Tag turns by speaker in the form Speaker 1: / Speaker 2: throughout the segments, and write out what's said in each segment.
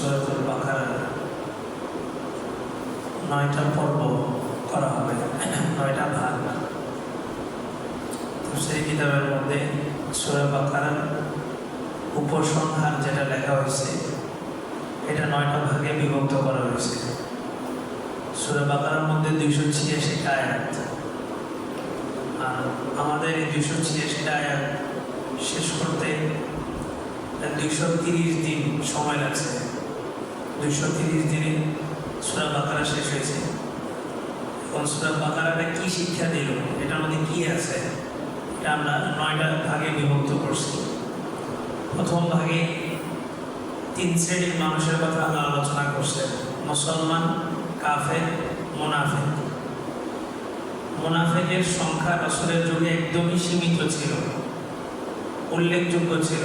Speaker 1: সুরাতুল বাকারা নয়টা পর্ব করা হবে, নয়টা ভাগ। তো সেই কিতাবের মধ্যে সুরা বাকারার উপসংহার যেটা লেখা হয়েছে, এটা নয়টা ভাগে বিভক্ত করা হয়েছে। সুরা বাকারার মধ্যে দুইশো ছিয়াশিটা আয়াত। আর আমাদের এই দুইশো ছিয়াশিটা আয়াত শেষ করতে দুইশো তিরিশ দিন সময় লাগছে। দুইশো তিরিশ দিনে সুরা বাকারা শেষ হয়েছে। এখন সুরা বাকারাটা কি শিক্ষা দিল? এটার মধ্যে কি আছে? এটা আমরা নয়টা ভাগে বিভক্ত করছি। প্রথম ভাগে তিন শ্রেণির মানুষের কথা আল্লাহ আলোচনা করছে মুসলমান, কাফের, মোনাফেক। মোনাফেকের সংখ্যা রসলের যুগে একদমই সীমিত ছিল। উল্লেখযোগ্য ছিল।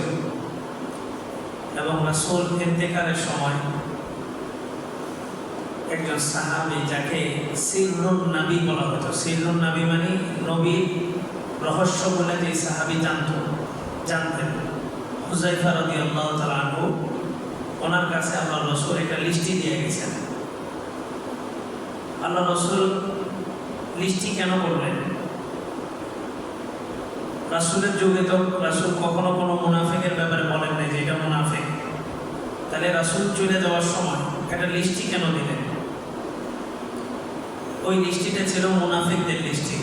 Speaker 1: এবং রাসূল ইন্তেকালের সময় একজন সাহাবী যাকে সিররুন নবী বলা হতো। সিররুন নবী মানে নবীর রহস্য বলে যে সাহাবী জানত, জানতেন। হুজাইফা রাদিয়াল্লাহু তাআলা আনহু ওনার কাছে আল্লাহ রসুল একটা লিস্টি দিয়ে গেছেন। আল্লাহ রসুল লিস্টি কেন করলেন? রাসুলের যুগে তো রাসুল কখনো কোনো মুনাফেকের ব্যাপারে বলেন নাই যে এটা মুনাফেক। তাহলে রাসুল চলে যাওয়ার সময় একটা লিস্টি কেন দিলেন? ওই লিস্টিটা ছিল মুনাফিকদের লিস্টি,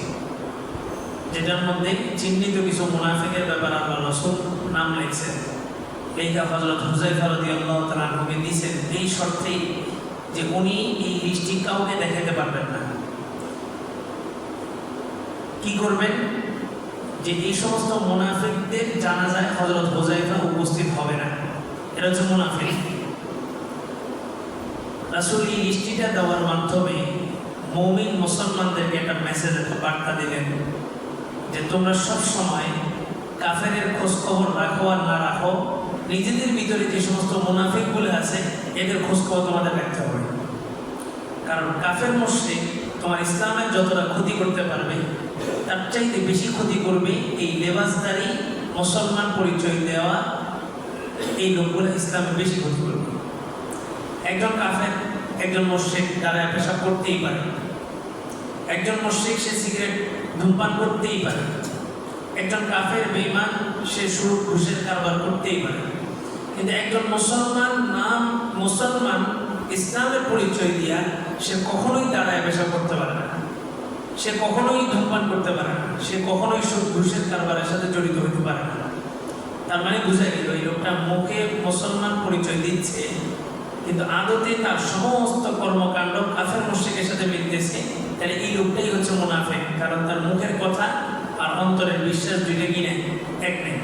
Speaker 1: যেটার মধ্যে চিহ্নিত কিছু মুনাফিকের ব্যাপারে আল্লাহ রসুল নাম লিখছেন। লেখা হজরত হুজাইফা রাদিয়াল্লাহু তাআলা আনহুকে দিয়েছেন। এই শর্তেই যে উনি এই লিস্টি কাউকে দেখাতে পারবেন না। কি করবেন? যে এই সমস্ত মুনাফিকদের জানাজায় হজরত হোজাইফা উপস্থিত হবে না। এটা হচ্ছে মুনাফিক। রাসুল এই লিস্টিটা দেওয়ার মাধ্যমে মৌমিন মুসলমানদেরকে একটা মেসেজ একটা বার্তা দিলেন যে তোমরা সব সময় কাফেরের খোঁজ খবর রাখো আর না রাখো, নিজেদের ভিতরে যে সমস্ত মুনাফিক মুনাফিকগুলো আছে, এদের খোঁজ খবর তোমাদের রাখতে হবে। কারণ কাফের মুশরিক তোমার ইসলামের যতটা ক্ষতি করতে পারবে, তার চাইতে বেশি ক্ষতি করবে এই লেবাসদারি, মুসলমান পরিচয় দেওয়া, এই লোকগুলো ইসলামে বেশি ক্ষতি করবে। একজন কাফের, একজন মস্যিক তারা পেশাব করতেই পারে। একজন মস্যিক সে সিগারেট ধূমপান করতেই পারে। একজন কাফের বেইমান সে সুর ঘুষের কারবার করতেই পারে। কিন্তু একজন মুসলমান নাম মুসলমান ইসলামের পরিচয় দিয়া সে কখনোই দাঁড়ায় পেশা করতে পারে না। সে কখনোই ধূমপান করতে পারে না। সে কখনোই সুদ, ঘুষের কারবারের সাথে জড়িত হতে পারে না। তার মানে বোঝা গেল, এই লোকটা মুখে মুসলমান পরিচয় দিচ্ছে কিন্তু আদতে তার সমস্ত কর্মকাণ্ড কাফের মুশ্রিকের সাথে মিলতেছে। তাহলে এই লোকটাই হচ্ছে মুনাফেক, কারণ তার মুখের কথা আর অন্তরের বিশ্বাস দুইটা কিনে এক নেই।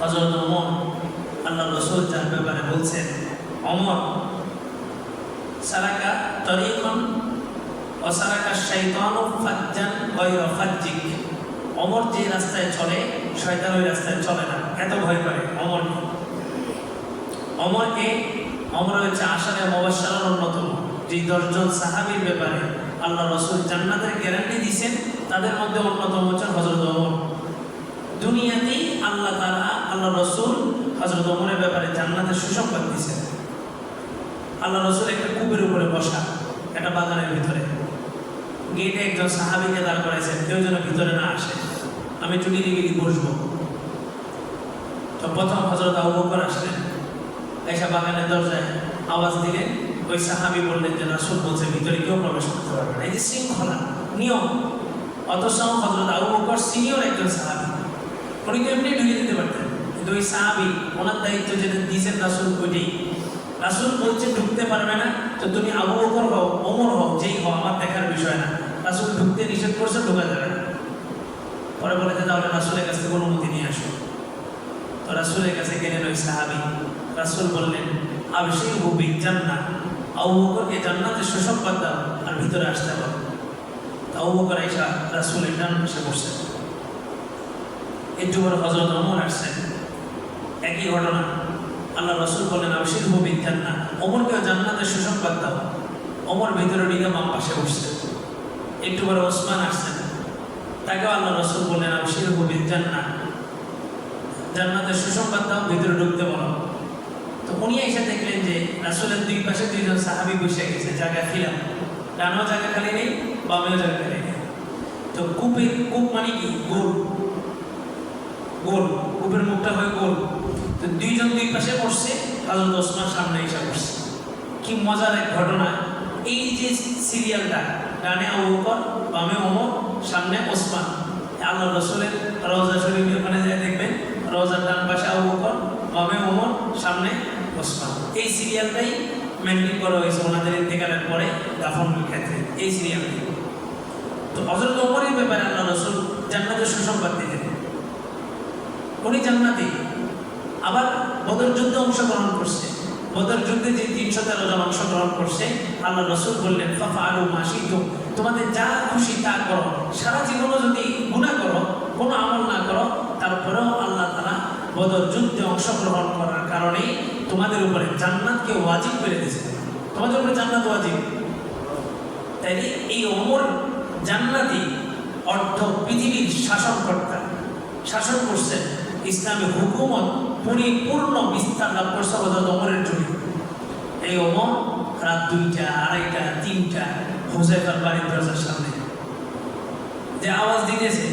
Speaker 1: হজরত ওমর আল্লাহ রসুল যার ব্যাপারে বলছেন অমর সারাকা তরিকন অসারাকা শৈতান ফাজ্জান গয়র অমর যে রাস্তায় চলে, শয়তান ওই রাস্তায় চলে না। এত ভয় করে অমর অমরকে অমর হচ্ছে আশারে মবাসার অন্যতম। যে দশজন সাহাবির ব্যাপারে আল্লাহ রসুল জান্নাতের গ্যারান্টি দিয়েছেন, তাদের মধ্যে অন্যতম হচ্ছেন হজরত অমর। দুনিয়াতেই আল্লাহ তারা আল্লাহ রসুল হজরত অমরের ব্যাপারে জান্নাতের সুসংবাদ দিয়েছেন। আল্লাহ রসুল একটা কূপের উপরে বসা, একটা বাগানের ভিতরে। গেটে একজন সাহাবিকে দাঁড় করাইছেন, কেউ যেন ভিতরে না আসে। আমি একটু নিরিবিলি বসবো। তো প্রথম হজরত আবু বকর আসলেন। এসে বাগানের দরজায় আওয়াজ দিলেন ওই সাহাবি বললেন যে রাসুল বলছে, ভিতরে কেউ প্রবেশ করতে পারবে না। এই যে শৃঙ্খলা, নিয়ম। অথচ হজরত আবু বকর সিনিয়র একজন সাহাবি। উনি তো এমনি ঢুকে দিতে পারতেন। কিন্তু ওই সাহাবি, ওনার দায়িত্ব যেটা দিয়েছেন রাসুল, ওইটাই। রাসুল বলছে, ঢুকতে পারবে না। তো তুমি আবু বকর হও অমর হও, যেই হও, আমার দেখার বিষয় না। রাসুল ঢুকতে নিষেধ করছে, ঢোকা যাবে না। পরে বলে যে, তাহলে রাসুলের কাছ থেকে অনুমতি নিয়ে আসো। তো রাসুলের কাছে গেলেন ওই সাহাবি। রাসুল বললেন আবশ্যই হুবি জান্নাত আবু বকরকে জান্নাতের সুসংবাদ দাও আর ভিতরে আসতে পারো তো আবু বকর এসা রাসুলের ডান পাশে বসছেন হজরত অমর আসছেন একই ঘটনা। আল্লাহ রসুল বললেন আবশ্যই হুবি জান্নাত অমরকেও জান্নাতের সুসংবাদ দাও অমর ভিতরে নিয়ে বাম পাশে বসছেন একটু পরে ওসমান আসছেন তাকেও আল্লাহ রসুল বললেন আবশ্যই হুবি জান্নাত জান্নাতের সুসংবাদ দাও ভিতরে ঢুকতে বলো। উনি এসে দেখলেন যে রাসূলের দুই পাশে দুইজন সাহাবী বসে গেছে, জায়গা খিলাম ডানও জায়গা খালি নেই, বামেও জায়গা খালি নেই। তো কূপের, কূপ মানে কি? গোল। গোল। কূপের মুখটা হয় গোল। তো দুইজন দুই পাশে বসছে হযরত ওসমান সামনে এসে বসছে। কি মজার এক ঘটনা। এই যে সিরিয়ালটা, ডানে আবু বামে ওমর, সামনে ওসমান। আল্লাহ রসুলের রওজা শরীফ ওখানে যায় দেখবেন, রওজার ডান পাশে আবু বামে ওমর, সামনে ওসমান এই সিরিয়ালটাই মেনটেন করা হয়েছে ওনাদের ইন্তেকালের পরে দাফনের ক্ষেত্রে, এই সিরিয়ালটি তো হজরত ওমরের ব্যাপারে আল্লাহ রসুল জান্নাতের সুসংবাদ দিতেন উনি জান্নাতি আবার বদর যুদ্ধে অংশগ্রহণ করছে। বদর যুদ্ধে যে তিনশো তেরো জন অংশগ্রহণ করছে, আল্লাহ রসুল বললেন ফাফা আলু মাসি তো তোমাদের যা খুশি তা করো। সারা জীবনও যদি গুণা করো, কোনো আমল না করো, তারপরেও আল্লাহ বদর যুদ্ধে অংশগ্রহণ করার কারণে তোমাদের উপরে জান্নাতকে ওয়াজিব করে দিয়েছে। তোমাদের উপরে জান্নাত ওয়াজিব? তাইলে এই অমর জান্নাতি অর্থ পৃথিবীর শাসনকর্তা। শাসন করছেন ইসলামী হুকুমত পরিপূর্ণ বিস্তার লাভ করছে হজরত অমরের জন্য এই অমর রাত দুইটা, আড়াইটা, তিনটা হুজাইফার বাড়ির দরজার সামনে যে আওয়াজ দিতেছে।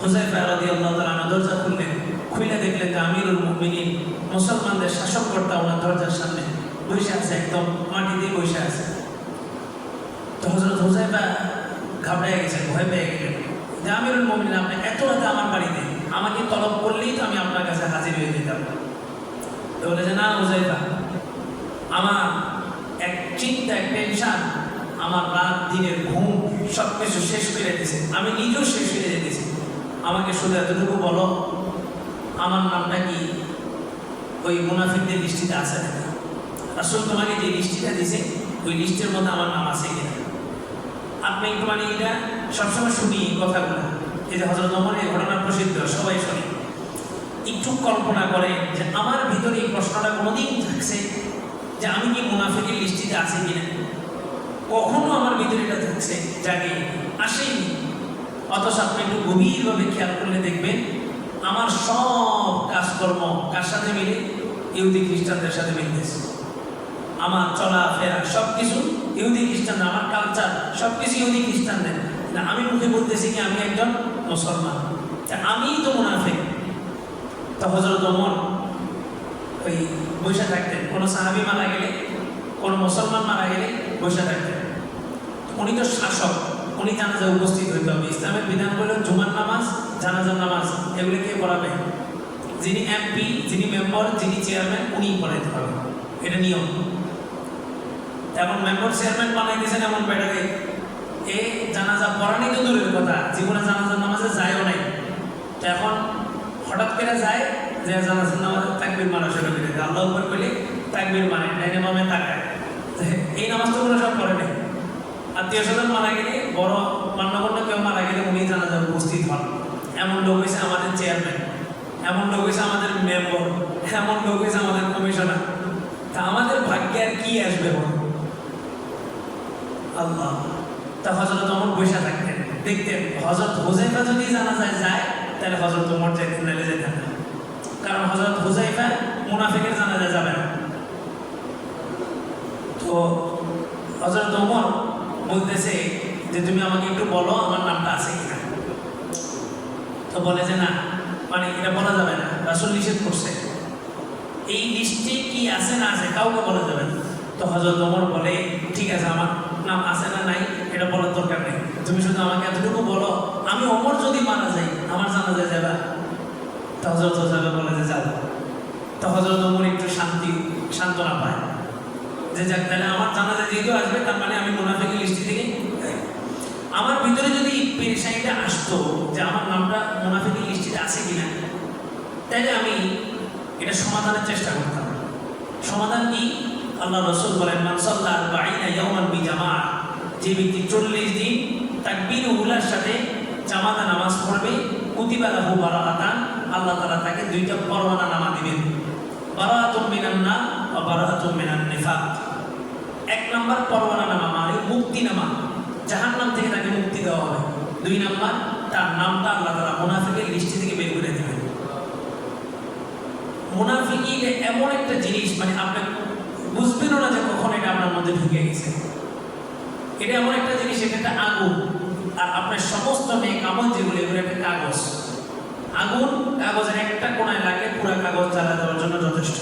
Speaker 1: হুজাইফা রাদি আল্লাহ তালা দরজা খুললেন। খুলে দেখলেন যে আমিরুল মুমিনিন মুসলমানদের শাসনকর্তা ওনার দরজার সামনে বসে আছে, একদম মাটিতে বসে আছে। তো হজরত হুজাইফা ঘাবড়ে গেছেন ভয় পেয়ে গেলেন। যে আমিরুল মুমিনিন, আপনি এত রাতে আমার বাড়িতে, আমাকে তলব করলেই তো আমি আপনার কাছে হাজির হয়ে যেতাম। তো বলে যে, না হুজাইফা আমার এক চিন্তা, এক টেনশন আমার রাত, দিনের ঘুম সব কিছু শেষ করে দিয়েছে। আমি নিজেও শেষ হয়ে যেতেছি আমাকে শুধু এতটুকু বলো আমার নামটা কি? ওই মুনাফিকদের লিস্টিতে আছে নাকি? আসলে তোমাকে যে লিস্টিটা দিছে ওই লিস্টের মধ্যে আমার নাম আছে কিনা? আপনি মানে এটা সবসময় শুনি কথাগুলো। এই যে হজরত অমর এই ঘটনা প্রসিদ্ধ, সবাই শুনি। একটু কল্পনা করে যে আমার ভিতরে এই প্রশ্নটা কোনোদিন থাকছে যে আমি কি মুনাফিকের লিস্টিতে আছি কিনা? কখনো আমার ভিতরে এটা থাকছে জাগে আসেনি। অথচ আপনি একটু গভীরভাবে খেয়াল করলে দেখবেন আমার সব কাজকর্ম কার সাথে মিলে? ইহুদি, খ্রিস্টানদের সাথে মিলতেছে। আমার চলাফেরা সব কিছু ইহুদি খ্রিস্টান আমার কালচার সব কিছু ইহুদি, খ্রিস্টানদের। আমি মুখে বলতেছি কি আমি একজন মুসলমান? আমি তো মুনাফিক। তো হজরত ওমর ওই বসে থাকতেন। কোনো সাহাবি মারা গেলে, কোনো মুসলমান মারা গেলে বসে থাকতেন। উনি তো শাসক। উনি জানাজায় উপস্থিত হইতে। হবে ইসলামের বিধান হলো জুমার নামাজ জানাজার নামাজ, এগুলো কে পড়াবে? যিনি এমপি যিনি মেম্বার যিনি চেয়ারম্যান উনি পড়াইতে হবে। এটা নিয়ম। এখন মেম্বার চেয়ারম্যান বানাই দিয়েছেন এমন ব্যাটারে, এ জানাজা পড়ানি তো দূরের কথা, জীবনে জানাজার নামাজে যায়ও নাই। এখন হঠাৎ করে যায় যে জানাজার নামাজে তাকবির মারা শুরু করে দেয়। আল্লাহ উপর করলে তাকবির মানে ডাইনে বামে তাকায়। এই নামাজ তো সব করে নেই। আত্মীয় স্বজন মারা গেলে, বড় মান্যগণ্য কেউ মারা গেলে উনি জানাজার উপস্থিত হন। এমন লোক হয়েছে আমাদের চেয়ারম্যান এমন লোক হয়েছে আমাদের মেম্বার এমন লোক হয়েছে আমাদের কমিশনার তা আমাদের ভাগ্যে আর কি আসবে আল্লাহ। তা হজরত অমর বসে থাকতেন, দেখতেন হজরত হুজাইফা যদি জানা যায় যায় তাহলে হজরত অমর যাইতেন নাহলে যেতেন না। কারণ হজরত হুজাইফা মুনাফিকের জানা যায় যাবে না। তো হজরত অমর বলতেছে যে, তুমি আমাকে একটু বলো আমার নামটা আছে কিনা? তো বলে যে না মানে এটা বলা যাবে না, রাসুল নিষেধ করছে। এই লিস্টে কি আছে না আছে কাউকে বলা যাবে না। তো হজরত ওমর বলে, ঠিক আছে, আমার নাম আছে না নাই, এটা বলার দরকার নেই। তুমি শুধু আমাকে এতটুকু বলো, আমি ওমর যদি মারা যাই, আমার জানা যায় যাবা? তো হজরত হোসাইবা বলে যে যাব তো হজরত ওমর একটু শান্তি, সান্ত্বনা পায়। যে যাক, তাহলে আমার জানা যায় যেহেতু আসবে, তার মানে আমি মুনাফিকের লিস্টি থেকে আমার ভিতরে যদি পেরেশানিটা আসতো যে আমার নামটা মুনাফিকের লিস্টিতে আছে কিনা তাহলে আমি এটা সমাধানের চেষ্টা করতাম। সমাধান কি? আল্লাহ রসুল বলেন মানসাল্লাহ বাইনা ইয়াওমান বি জামা যে ব্যক্তি চল্লিশ দিন তাকবীর ও উলার সাথে জামাতে নামাজ পড়বে, কুতিবা লাহু বারাআতান আল্লাহ তালা তাকে দুইটা পরওয়ানা নামা দিবেন। বারাআতুম মিনান নার ওয়া বারাআতুম মিনান নিফাক। এক নাম্বার পরওয়ানা নামা মানে মুক্তি নামা। জাহান্নাম থেকে তাকে মুক্তি দেওয়া হবে দুই নাম্বার, তার নামটা আল্লাহ তাআলা মুনাফিকের লিস্টি থেকে বের করে দেবেন মুনাফিকি এমন একটা জিনিস মানে আপনি বুঝবেনও না যে কখন এটা আপনার মধ্যে ঢুকে গেছে। এটা এমন একটা জিনিস, এটা একটা আগুন। আর আপনার সমস্ত মেয়ে কামল যেগুলো, এগুলো একটা কাগজ। আগুন কাগজের একটা কোনায় লাগে, পুরো কাগজ জ্বালা দেওয়ার জন্য যথেষ্ট।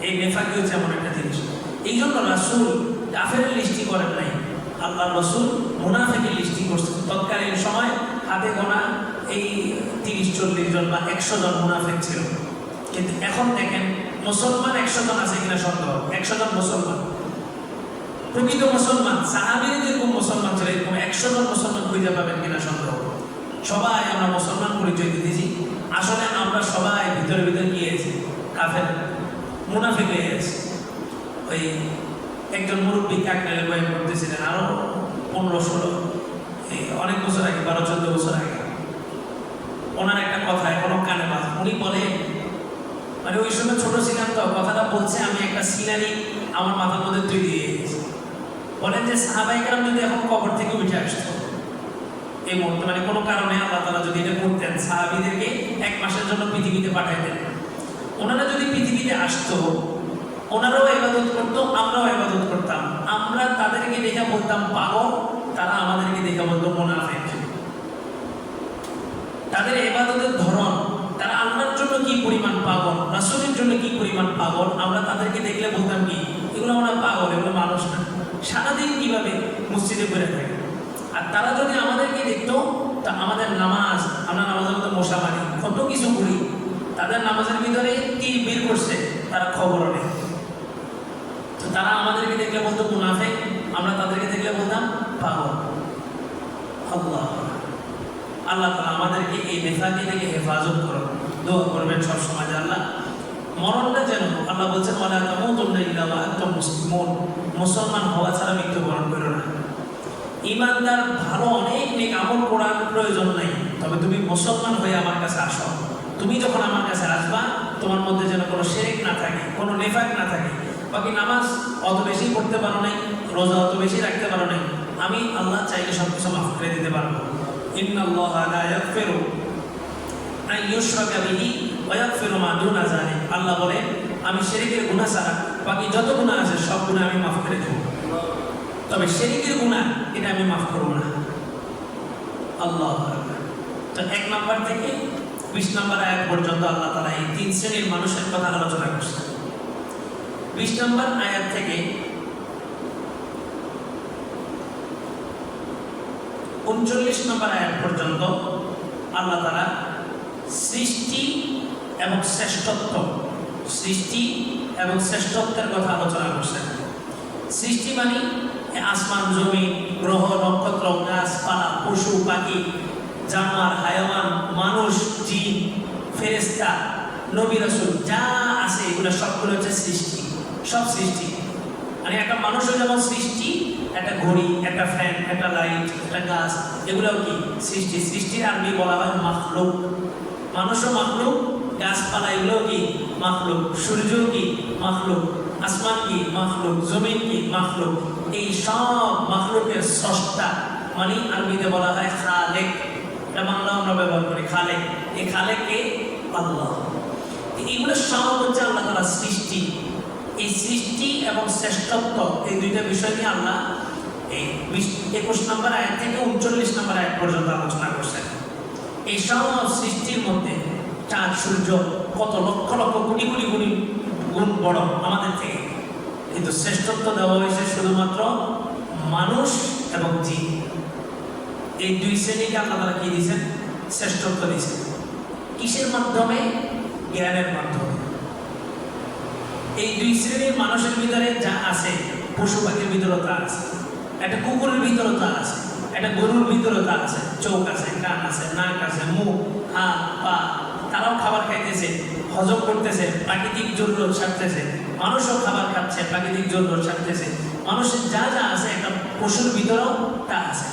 Speaker 1: এই নেফাকি হচ্ছে এমন একটা জিনিস। এই জন্য রাসুল কাফের লিস্টি করেন নাই। আল্লাহ রসুল মুনাফেকের লিস্টি করছেন তৎকালীন সময় হাতে গোনা এই তিরিশ, চল্লিশ জন বা একশো জন মুনাফেক ছিল। কিন্তু এখন দেখেন, মুসলমান একশো জন আছে কিনা সন্দেহ? একশো জন মুসলমান। প্রকৃত মুসলমান, সাহাবির যেরকম মুসলমান ছিল, এরকম একশো জন মুসলমান খুঁজে পাবেন কিনা সন্দেহ? সবাই আমরা মুসলমান পরিচয় দিতেছি। আসলে আমরা সবাই ভিতরে ভিতরে গিয়েছি। কাফের, মুনাফিক হয়ে গেছে। ওই একজন মুরব্বী কাকনালে বই করতেছিলেন আরও পনেরো ষোলো অনেক বছর আগে, বারো, চোদ্দ বছর আগে। ওনার একটা কথা এখনও কানে বাজে। উনি বলে মানে ওই সময় ছোট ছিলাম তো, কথাটা বলছে, আমি একটা সিনারি আমার মাথার মধ্যে তৈরি হয়ে গেছে। বলেন যে সাহাবাই সাহাবাইকার যদি এখন কবর থেকে উঠে আসতো, এই মুহূর্তে মানে কোনো কারণে আল্লাহ তালা যদি এটা করতেন, সাহাবিদেরকে এক মাসের জন্য পৃথিবীতে পাঠাইতেন। ওনারা যদি পৃথিবীতে আসতো ওনারাও ইবাদত করতো, আমরাও ইবাদত করতাম। আমরা তাদেরকে দেখে বলতাম, পাগল। তারা আমাদেরকে দেখে বলতো, মোনাফেক। তাদের এবাদতের ধরন, তারা আল্লাহর জন্য কি পরিমাণ পাগল, রাসূলের জন্য কি পরিমাণ পাগল, আমরা তাদেরকে দেখলে বলতাম কি, এগুলো আমরা পাগল, এগুলো মানুষ না। সারাদিন কীভাবে মসজিদে করে থাকে। আর তারা যদি আমাদেরকে দেখতো, তা আমাদের নামাজ, আমরা নামাজের মতো মশা মারি, কত কিছু করি, তাদের নামাজের ভিতরে তীর বের করছে, তারা খবর নেই। তারা আমাদেরকে দেখলে বলতো, মুনাফেক, আমরা তাদেরকে দেখলে বলতাম, পাগল। আল্লাহ। আল্লাহ তালা আমাদেরকে এই নেফাকি থেকে হেফাজত করো দোয়া করবেন সবসময় আল্লাহ, মরণটা যেন আল্লাহ বলছেন ইল্লা ওয়া আনতুম মুসলিমুন। মুসলমান হওয়া ছাড়া মৃত্যুবরণ করো না। ইমানদার ভালো অনেক নেক আমল করার প্রয়োজন নাই। তবে তুমি মুসলমান হয়ে আমার কাছে আসো। তুমি যখন আমার কাছে আসবা, তোমার মধ্যে যেন কোনো শেরেক না থাকে, কোনো নেফাক না থাকে। বাকি নামাজ অত বেশি পড়তে পারো নাই, রোজা অত বেশি রাখতে পারো নাই, আমি আল্লাহ চাইলে সব কিছু মাফ করে দিতে পারব। মা আল্লাহ বলে, আমি শিরকের গুনাহ ছাড়া বাকি যত গুনাহ আছে সব গুনাহ আমি মাফ করে দেব। তবে শিরকের গুনাহ, এটা আমি মাফ করব না। আল্লাহ তো এক নাম্বার থেকে বিশ নাম্বার আয়াত পর্যন্ত আল্লাহ তালা এই তিন শ্রেণির মানুষের কথা আলোচনা করছে বিশ নাম্বার আয়াত থেকে উনচল্লিশ নম্বর আয়াত পর্যন্ত আল্লাহ তারা সৃষ্টি এবং শ্রেষ্ঠত্ব, সৃষ্টি এবং শ্রেষ্ঠত্বের কথা আলোচনা করছেন। সৃষ্টি মানে আসমান জমি গ্রহ, নক্ষত্র, গাছপালা, পশু, পাখি, জানোয়ার, হায়াওয়ান, মানুষ, জিন ফেরেস্তা নবী রসুল, যা আছে এগুলো সবগুলো হচ্ছে সৃষ্টি। সব সৃষ্টি। মানে একটা মানুষও যেমন সৃষ্টি, একটা ঘড়ি, একটা ফ্যান একটা লাইট একটা গাছ, এগুলোও কি? সৃষ্টি। সৃষ্টির আরবি বলা হয় মাখলুক। মানুষও মাখলুক, গাছপালা এগুলোও কি? মাখলুক। সূর্য কি? মাখলুক। আসমান কি? মাখলুক। জমিন কি? মাখলুক। এই সব মাখলুকের স্রষ্টা মানে আরবিতে বলা হয় খালেক। এটা বাংলা আমরা ব্যবহার করি, খালেক। এই খালেককে আল্লাহ। এইগুলো সব হচ্ছে আল্লাহ তালা সৃষ্টি। এই সৃষ্টি এবং শ্রেষ্ঠত্ব এই দুইটা বিষয় নিয়ে আল্লাহ এই একুশ নম্বর আয়াত থেকে উনচল্লিশ নম্বর আয়াত পর্যন্ত আলোচনা করছেন এই সব সৃষ্টির মধ্যে চাঁদ, সূর্য কত লক্ষ লক্ষ কোটি কোটি কোটি গুণ বড় আমাদের থেকে। কিন্তু শ্রেষ্ঠত্ব দেওয়া হয়েছে শুধুমাত্র মানুষ এবং জীব। এই দুই শ্রেণীকে আল্লাহ তারা কি দিয়েছেন? শ্রেষ্ঠত্ব দিয়েছেন। কিসের মাধ্যমে? জ্ঞানের মাধ্যমে। এই দুই শ্রেণির মানুষের ভিতরে যা আছে, পশু পাখির ভিতরে তা আছে, একটা কুকুরের ভিতরে তা আছে, একটা গরুর ভিতরে তা আছে, চোখ আছে, কান আছে, নাক আছে, মুখ, হাত, পা, তারাও খাবার খাইতেছে, হজম করতেছে, প্রাকৃতিক জরুরত ছাড়তেছে, মানুষও খাবার খাচ্ছে, প্রাকৃতিক জরুরত ছাড়তেছে, মানুষের যা যা আছে একটা পশুর ভিতরেও তা আছে।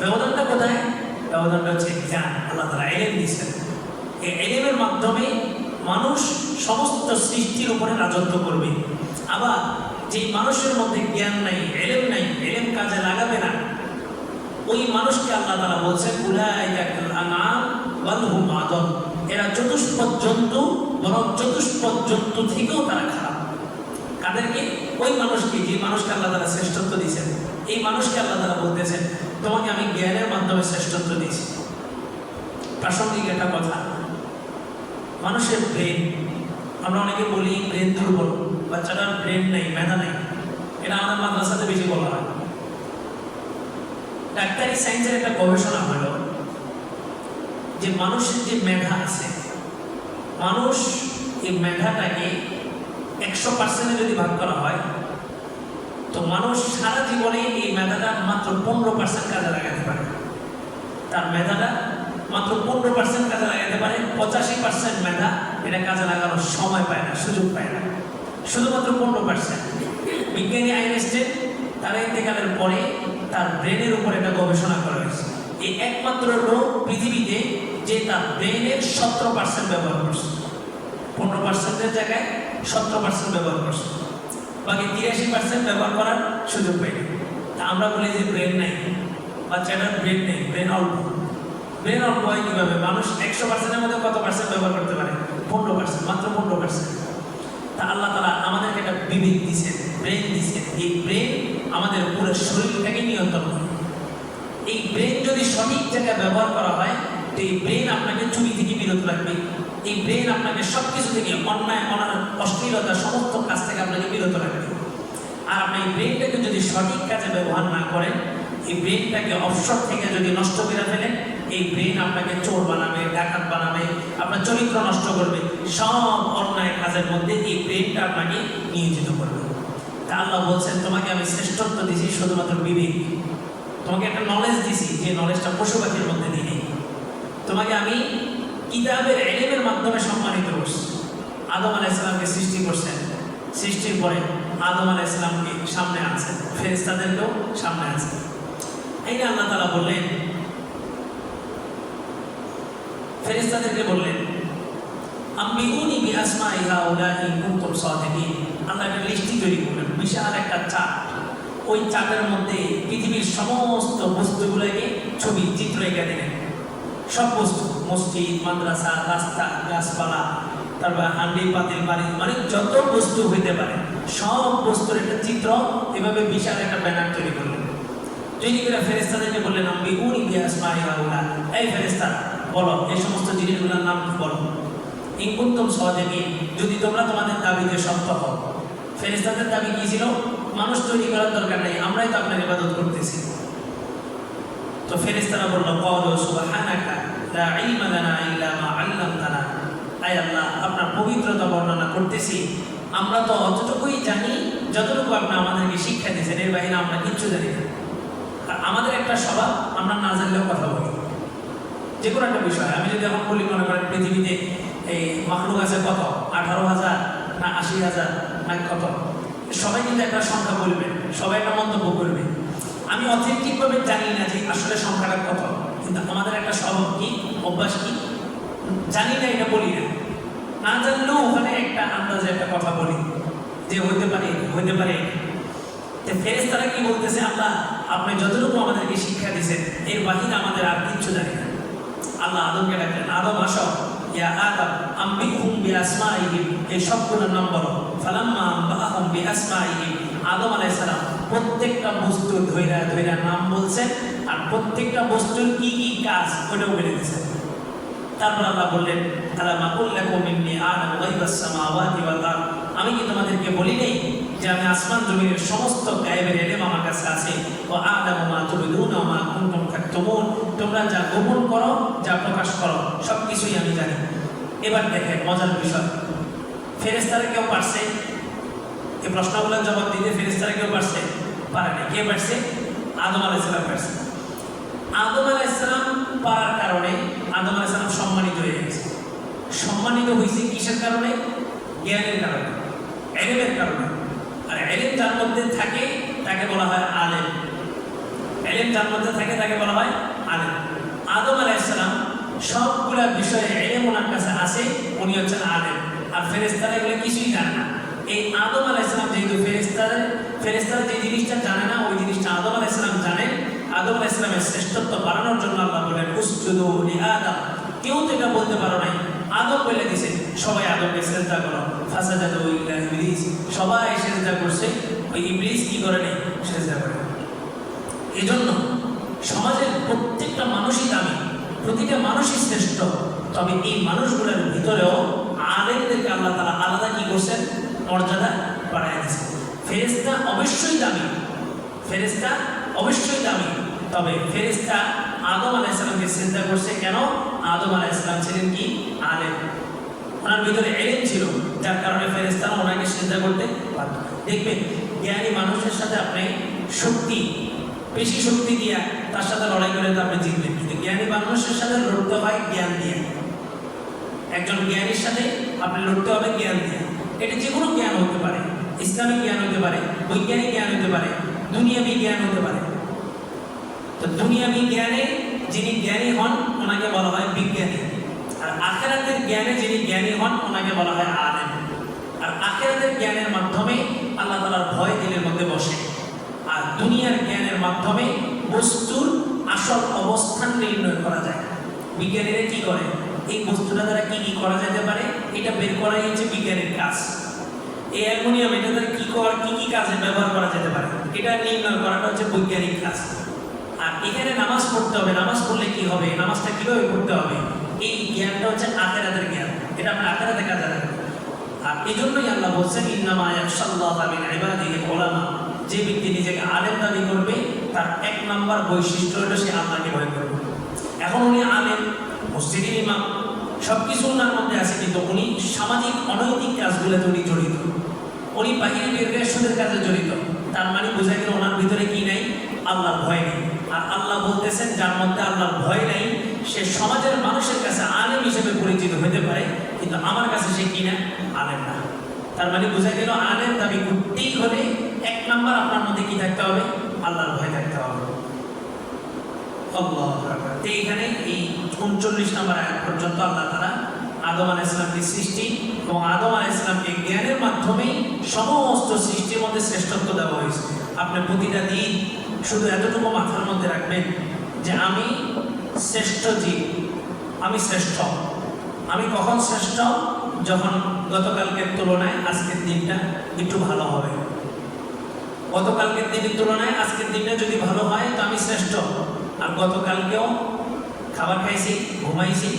Speaker 1: ব্যবধানটা কোথায়? ব্যবধানটা হচ্ছে জ্ঞান, আল্লাহ তারা এলেন দিয়েছেন। এই এলেমের মাধ্যমে মানুষ সমস্ত সৃষ্টির উপরে রাজত্ব করবে। আবার যে মানুষের মধ্যে জ্ঞান নাই, এলেম নাই, এলেম কাজে লাগাবে না, ওই মানুষকে আল্লাহ তারা আদম। এরা চতুষ্পদ বরং চতুষ্পদ জন্তু থেকেও তারা খারাপ। কাদেরকে ওই মানুষকে, যে মানুষকে আল্লাহ তারা শ্রেষ্ঠত্ব দিয়েছেন, এই মানুষকে আল্লাহ তারা বলতেছেন, তোমাকে আমি জ্ঞানের মাধ্যমে শ্রেষ্ঠত্ব দিয়েছি। প্রাসঙ্গিক একটা কথা মানুষের ব্রেন আমরা অনেকে বলি ব্রেন দুর্বল, বাচ্চাটার ব্রেন নেই, মেধা নেই। এটা আমাদের মাদ্রাসাতে বেশি বলা হয়। ডাক্তারি সায়েন্সের একটা গবেষণা হলো যে মানুষের যে মেধা আছে, মানুষ এই মেধাটাকে একশো পার্সেন্টে যদি ভাগ করা হয়, তো মানুষ সারা জীবনে এই মেধাটা মাত্র পনেরো পার্সেন্ট কাজে লাগাতে পারে। তার মেধাটা মাত্র পনেরো পার্সেন্ট কাজে লাগাতে পারে, পঁচাশি পার্সেন্ট মেধা, এটা কাজে লাগানোর সময় পায় না, সুযোগ পায় না। শুধুমাত্র পনেরো পার্সেন্ট বিজ্ঞানী আইনস্টাইন, তার ইন্তেকালের পরে তার ব্রেনের উপর একটা গবেষণা করা হয়েছে। এই একমাত্র লোক পৃথিবীতে যে তার ব্রেনের সতেরো পার্সেন্ট ব্যবহার করছে। পনেরো পার্সেন্টের জায়গায় সতেরো পার্সেন্ট ব্যবহার করছে। বাকি তিরাশি পার্সেন্ট ব্যবহার করার সুযোগ পাইনি তা আমরা বলি যে ব্রেন নেই বাচ্চাটার ব্রেন নেই, ব্রেন অল্প। ব্রেন হয় কীভাবে? মানুষ একশো পার্সেন্টের মধ্যে কত পার্সেন্ট ব্যবহার করতে পারে? পনেরো পার্সেন্ট, মাত্র পনেরো পার্সেন্ট। তা আল্লাহ তালা আমাদেরকে একটা বিবেক দিয়েছেন ব্রেন দিয়েছেন। এই ব্রেন আমাদের পুরো শরীরটাকে নিয়ন্ত্রণ করে। এই ব্রেন যদি সঠিক জায়গায় ব্যবহার করা হয়, তো এই ব্রেন আপনাকে চুরি থেকে বিরত রাখবে। এই ব্রেন আপনাকে সব কিছু থেকে অন্যায় অনার অশ্লীলতা, সমস্ত কাজ থেকে আপনাকে বিরত রাখবে। আর আপনি এই ব্রেনটাকে যদি সঠিক কাজে ব্যবহার না করেন, এই ব্রেনটাকে অবসর থেকে যদি নষ্ট করে ফেলেন এই ব্রেন আপনাকে চোর বানাবে, ডাকাত বানাবে, আপনার চরিত্র নষ্ট করবে, সব অন্যায় কাজের মধ্যে এই ব্রেনটা আপনাকে নিয়োজিত করবে। তা আল্লাহ বলছেন, তোমাকে আমি শ্রেষ্ঠত্ব দিয়েছি শুধুমাত্র বিবেক তোমাকে একটা নলেজ দিছি যে নলেজটা পশু পাখির মধ্যে দিই তোমাকে আমি কিতাবের এলেমের মাধ্যমে সম্মানিত করছি। আদম আলাহ ইসলামকে সৃষ্টি করছেন। সৃষ্টির পরে আদম আলাহ ইসলামকে সামনে আনছেন। ফেরেস্তাদেরকেও সামনে আনছেন। এই আল্লাহ তালা বললেন ফেরেস্তাদেরকে বললেন, আম্বিউনি বি আসমাই হাউলাই কুনতুম সাদিকিন। আল্লাহ একটা লিস্টি তৈরি করলেন, বিশাল একটা চার্ট ওই চার্টের মধ্যে পৃথিবীর সমস্ত বস্তুগুলোকে ছবি, চিত্র এঁকে দিলেন। সব বস্তু, মসজিদ, মাদ্রাসা, রাস্তা, গাছপালা, তারপর হান্ডি, পাতিল বাড়ি মানে যত বস্তু হইতে পারে, সব বস্তুর একটা চিত্র, এভাবে বিশাল একটা ব্যানার তৈরি করলেন। তৈরি করে ফেরেস্তাদেরকে বললেন আমি উনি আসমাই হাউলা এই ফেরেস্তা বলো, এই সমস্ত জিনিসগুলোর নাম বলো। ইনকুন্তম সহযোগী যদি তোমরা তোমাদের দাবিতে সত্য হও। ফেরেস্তাদের দাবি কি ছিল? মানুষ তৈরি করার দরকার নেই, আমরাই তো আপনার ইবাদত করতেছি। তো ফেরেস্তারা বলল, কওলু সুবহানাকা, লা ইলমা লানা ইল্লা মা আল্লামতানা। আয় আল্লাহ, আপনার পবিত্রতা বর্ণনা করতেছি। আমরা তো অতটুকুই জানি, যতটুকু আপনি আমাদেরকে শিক্ষা দিয়েছেন, এর বাইরে আমরা কিচ্ছু জানি না। আমাদের একটা স্বভাব, আমরা না জানলেও কথা বলি। যে কোনো একটা বিষয়। আমি যদি এখন বলি, মনে করেন পৃথিবীতে এই মাখলুক আছে কত? আঠারো হাজার না আশি হাজার? না কত? সবাই কিন্তু একটা সংখ্যা বলবে, সবাই একটা মন্তব্য করবে। আমি অথেন্টিকভাবে জানি না যে আসলে সংখ্যাটা কত, কিন্তু আমাদের একটা স্বভাব কি, অভ্যাস কি? জানি না, এটা বলি না। না জানলেও ওখানে একটা আন্দাজে একটা কথা বলি, যে হইতে পারে হইতে পারে। ফেরেস ফেরেস্তারা কি বলতেছে? আল্লাহ, আপনি যতটুকু আমাদেরকে শিক্ষা দিয়েছেন, এর বাহিরে আমাদের আর কিচ্ছু জানি না। আল্লাহ আদমকে ডাকলেন, আদম, আসো। ইয়া আদম, আম্বিহুম বিআসমাইহিম। এই সবগুলোর নাম বলো ফালাম্মা আম্বাহুম বিআসমাইহিম। আদম আলাইহিস সালাম প্রত্যেকটা বস্তু ধইরা ধইরা নাম বলছেন আর প্রত্যেকটা বস্তুর কি কি কাজ ওটাও বলে দিয়েছেন তারপর আল্লাহ বললেন, আলামা কুল্লাকুম মিন্নি আলাম গায়বাস সামাওয়াতি ওয়াল আরদ? আমি কি তোমাদেরকে বলি নাই? যে আমি আসমান জমিনের সমস্ত গায়েবের এলেম আমার কাছে আছে। ও আলাম মা তুবিদুনা মা কুনতুম তাকতুমুন। তোমরা যা গোপন করো, যা প্রকাশ করো সব কিছুই আমি জানি। এবার দেখেন মজার বিষয়। ফেরেস্তারা কেউ পারছে? এই প্রশ্নগুলোর জবাব দিতে ফেরেস্তারা কেউ পারছে? পারে না কে পারছে? আদম আলাইসালাম পারছে। আদম আলাইসালাম পারার কারণে আদম আলাইসালাম সম্মানিত হয়ে গেছে। সম্মানিত হয়েছে কিসের কারণে? জ্ঞানের কারণে। এলেমের কারণে। আর এলেম যার মধ্যে থাকে, তাকে বলা হয় আলেম। এলেম যার মধ্যে থাকে, তাকে বলা হয় আলেম। আদম আলাইসালাম সবগুলা বিষয়ে এলেম ওনার কাছে আছে, উনি হচ্ছেন আলেম। আর ফেরেস্তারা এগুলো কিছুই জানে না। এই আদম আলাইসালাম যেহেতু ফেরেস্তারা ফেরেস্তারা যে জিনিসটা জানে না, ওই জিনিসটা আদম আলাইসালাম জানেন আদম আলাইসালামের শ্রেষ্ঠত্ব বাড়ানোর জন্য আল্লাহ বলেন, উসজুদু লি কেউ তো এটা বলতে পারো নাই। আদম বলে দিছে, সবাই আদমকে সেজদা করো। ফাসাদাত ইল্লা ইবলিস, সবাই সেজদা করছে। ওই ইবলিস কি করে নেই? সেজদা করে। এজন্য সমাজের প্রত্যেকটা মানুষই দামি, প্রতিটা মানুষই শ্রেষ্ঠ। তবে এই মানুষগুলোর ভিতরেও আলেমদেরকে আল্লাহ তারা আলাদা কি করছেন? মর্যাদা বাড়ায় দিয়েছেন। ফেরেস্তা অবশ্যই দামি। ফেরেস্তা অবশ্যই দামি। তবে ফেরেস্তা আদম আলাইসালামকে চিন্তা করছে কেন? আদম আলাইসালাম ছিলেন কি? আলেম। ওনার ভিতরে এলেম ছিল, যার কারণে ফেরেস্তারা ওনাকে চিন্তা করতে পারত দেখবেন, জ্ঞানী মানুষের সাথে আপনি শক্তি, বেশি শক্তি দিয়া তার সাথে লড়াই করে তো আপনি জিতবেন। কিন্তু জ্ঞানী মানুষের সাথে লড়তে হয় জ্ঞান দিয়ে। একজন জ্ঞানীর সাথে আপনি লড়তে হবে জ্ঞান দিয়ে। এটা যে কোনো জ্ঞান হতে পারে। ইসলামিক জ্ঞান হতে পারে, বৈজ্ঞানিক জ্ঞান হতে পারে, দুনিয়াবি জ্ঞান হতে পারে। তো দুনিয়াবি জ্ঞানে যিনি জ্ঞানী হন, ওনাকে বলা হয় বিজ্ঞানী। আর আখেরাতের জ্ঞানে যিনি জ্ঞানী হন, ওনাকে বলা হয় আলেম। আর আখেরাতের জ্ঞানের মাধ্যমে আল্লাহ তালার ভয় দিলের মধ্যে বসে। আর দুনিয়ার জ্ঞানের মাধ্যমে বস্তুর আসল অবস্থান নির্ণয় করা যায়। বিজ্ঞানীরা কি করে? এই বস্তুটা দ্বারা কি কি করা যেতে পারে? এটা বের করাই হচ্ছে বিজ্ঞানের কাজ। এই অ্যালমোনিয়াম, এটা দ্বারা কি করা, কি কি কাজে ব্যবহার করা যেতে পারে? এটা নির্ণয় করাটা হচ্ছে বৈজ্ঞানিক কাজ। আর এখানে নামাজ পড়তে হবে। নামাজ পড়লে কি হবে? নামাজটা কীভাবে পড়তে হবে? এই জ্ঞানটা হচ্ছে আখেরাতের জ্ঞান। এটা আপনার আখেরাতে কাজে লাগবে। আর এই জন্যই আল্লাহ বলছেন, ইন্নামা ইয়াখশাল্লাহ মিন ইবাদিহি উলামা। যে ব্যক্তি নিজেকে আলেম দাবি করবে, তার এক নাম্বার বৈশিষ্ট্য হলো সে আল্লাহকে ভয় করবে। এখন উনি আলেম, মসজিদের ইমাম সব কিছু ওনার মধ্যে আছে, কিন্তু উনি সামাজিক অনৈতিক কাজগুলোতে উনি জড়িত। উনি বাহিরে বের সুদের কাজে জড়িত। তার মানে বোঝা গেল ওনার ভিতরে কি নাই? আল্লাহর ভয় নেই। আর আল্লাহ বলতেছেন, যার মধ্যে আল্লাহর ভয় নেই সে সমাজের মানুষের কাছে আলেম হিসেবে পরিচিত হতে পারে, কিন্তু আমার কাছে সে কি না? আলেম না। তার মানে বোঝা গেল আলেম দাবি করতেই হলে এক নাম্বার আপনার মধ্যে কি থাকতে হবে? আল্লাহর ভয় থাকতে হবে। এইখানে এই উনচল্লিশ নম্বর আয়াত পর্যন্ত আল্লাহ তারা আদম আলাহ ইসলামকে সৃষ্টি এবং আদম আলাহ ইসলামকে জ্ঞানের মাধ্যমেই সমস্ত সৃষ্টির মধ্যে শ্রেষ্ঠত্ব দেওয়া হয়েছে। আপনি প্রতিটা দিন শুধু এতটুকু মাথার মধ্যে রাখবেন যে আমি শ্রেষ্ঠ জীব আমি শ্রেষ্ঠ। আমি কখন শ্রেষ্ঠ? যখন গতকালকের তুলনায় আজকের দিনটা একটু ভালো হবে। গতকালকের দিনের তুলনায় আজকের দিনটা যদি ভালো হয়, তো আমি শ্রেষ্ঠ। আর গতকালকেও খাবার খাইছি, ঘুমাইছি,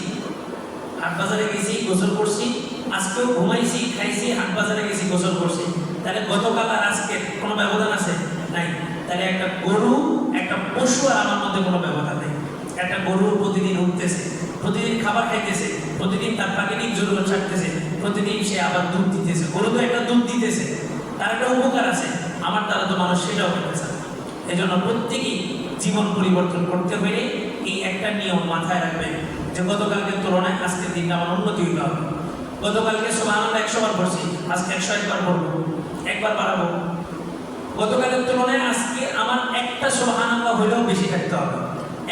Speaker 1: হাট বাজারে গেছি, গোসল করছি, আজকেও ঘুমাইছি, খাইছি, হাট বাজারে গেছি, গোসল করছি। তাহলে গতকাল আর আজকের কোনো ব্যবধান আছে? নাই। তাহলে একটা গরু, একটা পশু আর আমার মধ্যে কোনো ব্যবধান নেই। একটা গরু প্রতিদিন উঠতেছে, প্রতিদিন খাবার খাইতেছে, প্রতিদিন তার প্রাকৃতিক জরুরত ছাড়তেছে, প্রতিদিন সে আবার দুধ দিতেছে। গরু তো একটা দুধ দিতেছে, তার একটা উপকার আছে, আমার দ্বারা তো মানুষ সেটাও করতেছে এই জন্য প্রত্যেকেই জীবন পরিবর্তন করতে হলে এই একটা নিয়ম মাথায় রাখবেন যে গতকালকের তুলনায় আজকের দিনটা আমার উন্নতি হইতে হবে। গতকালকে সব আমরা একশো বার পড়ছি, আজকে একশো একবার পড়ব, একবার বাড়াবো। গতকালের তুলনায় আজকে আমার একটা সোহান আল্লাহ হইলেও বেশি থাকতে হবে।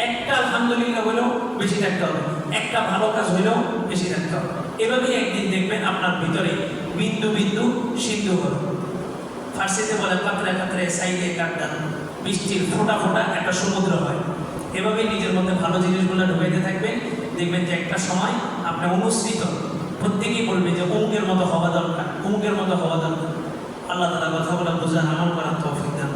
Speaker 1: একটা আলহামদুলিল্লাহ হইলেও বেশি থাকতে হবে। একটা ভালো কাজ হইলেও বেশি থাকতে হবে। এভাবেই একদিন দেখবেন আপনার ভিতরে বিন্দু বিন্দু সিন্ধু হবে ফার্সিতে বলে কাতরে কাতরে সাইডে কাটটা বৃষ্টির ফোঁটা ফোঁটা একটা সমুদ্র হয়। এভাবে নিজের মধ্যে ভালো জিনিসগুলো ঢুকাইতে থাকবেন। দেখবেন যে একটা সময় আপনি অনুসৃত। প্রত্যেকেই বলবে যে অমুকের মতো হওয়া দরকার অমুকের মতো হওয়া দরকার। আল্লাহ তালা কথা বলে বোঝান, আমল করার তৌফিক দান।